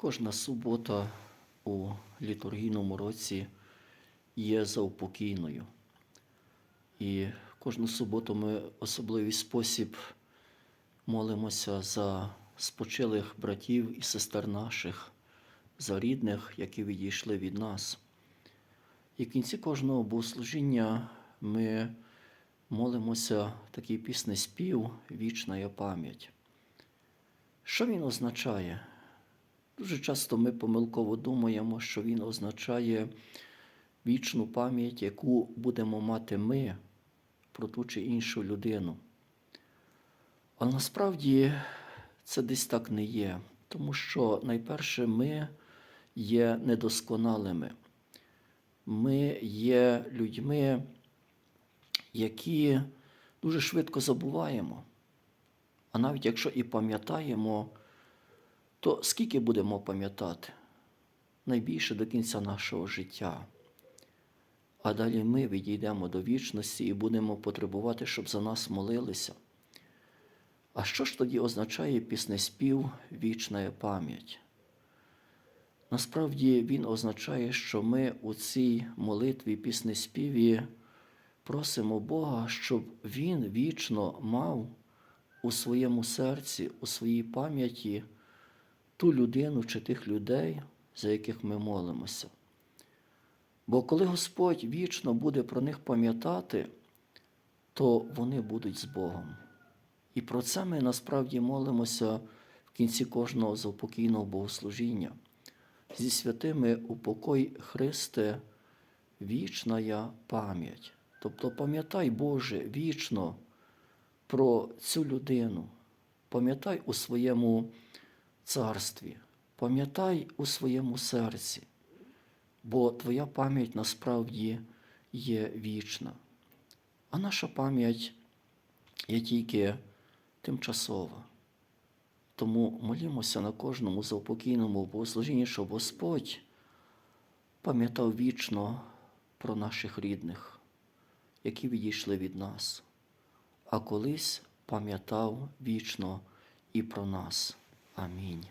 Кожна субота у літургійному році є заупокійною. І кожну суботу ми особливий спосіб молимося за спочилих братів і сестер наших, за рідних, які відійшли від нас. І в кінці кожного богослужіння ми молимося такий пісний спів Вічна пам'ять. Що він означає? Дуже часто ми помилково думаємо, що він означає вічну пам'ять, яку будемо мати ми про ту чи іншу людину. Але насправді це десь так не є, тому що найперше ми є недосконалими. Ми є людьми, які дуже швидко забуваємо. А навіть якщо і пам'ятаємо, то скільки будемо пам'ятати? Найбільше до кінця нашого життя. А далі ми відійдемо до вічності і будемо потребувати, щоб за нас молилися. А що ж тоді означає піснеспів вічна пам'ять? Насправді він означає, що ми у цій молитві піснеспіві просимо Бога, щоб Він вічно мав у своєму серці, у своїй пам'яті ту людину чи тих людей, за яких ми молимося. Бо коли Господь вічно буде про них пам'ятати, то вони будуть з Богом. І про це ми насправді молимося в кінці кожного заупокійного богослужіння. Зі святими упокой Христе, вічна пам'ять. Тобто пам'ятай, Боже, вічно про цю людину, пам'ятай у своєму царстві, пам'ятай у своєму серці, бо Твоя пам'ять насправді є вічна. А наша пам'ять є тільки тимчасова. Тому молімося на кожному заупокійному богослужінні, щоб Господь пам'ятав вічно про наших рідних, які відійшли від нас, а колись пам'ятав вічно і про нас. Амінь.